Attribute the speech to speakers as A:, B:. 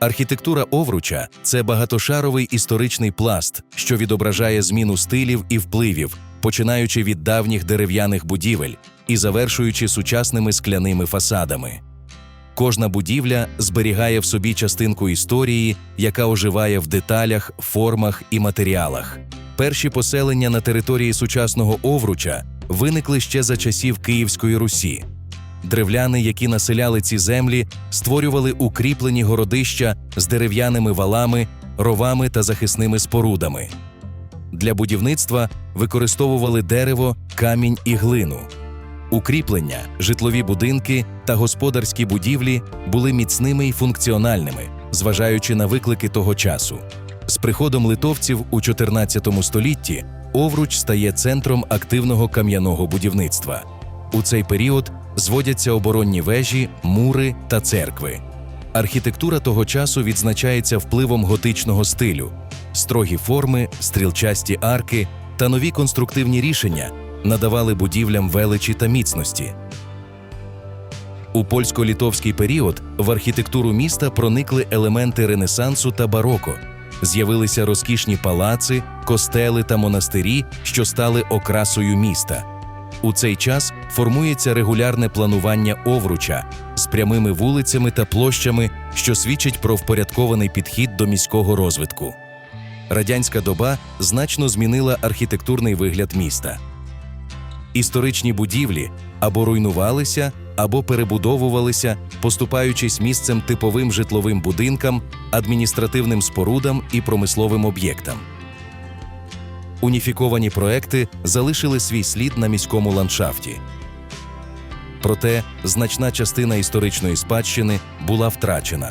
A: Архітектура Овруча це багатошаровий історичний пласт, що відображає зміну стилів і впливів, починаючи від давніх дерев'яних будівель і завершуючи сучасними скляними фасадами. Кожна будівля зберігає в собі частинку історії, яка оживає в деталях, формах і матеріалах. Перші поселення на території сучасного Овруча виникли ще за часів Київської Русі. Древляни, які населяли ці землі, створювали укріплені городища з дерев'яними валами, ровами та захисними спорудами. Для будівництва використовували дерево, камінь і глину. Укріплення, житлові будинки та господарські будівлі були міцними і функціональними, зважаючи на виклики того часу. З приходом литовців у 14 столітті Овруч стає центром активного кам'яного будівництва. У цей період зводяться оборонні вежі, мури та церкви. Архітектура того часу відзначається впливом готичного стилю. Строгі форми, стрілчасті арки та нові конструктивні рішення надавали будівлям величі та міцності. У польсько-літовський період в архітектуру міста проникли елементи Ренесансу та бароко. З'явилися розкішні палаци, костели та монастирі, що стали окрасою міста. У цей час формується регулярне планування овруча з прямими вулицями та площами, що свідчить про впорядкований підхід до міського розвитку. Радянська доба значно змінила архітектурний вигляд міста. Історичні будівлі або руйнувалися, або перебудовувалися, поступаючись місцем типовим житловим будинкам, адміністративним спорудам і промисловим об'єктам. Уніфіковані проекти залишили свій слід на міському ландшафті. Проте значна частина історичної спадщини була втрачена.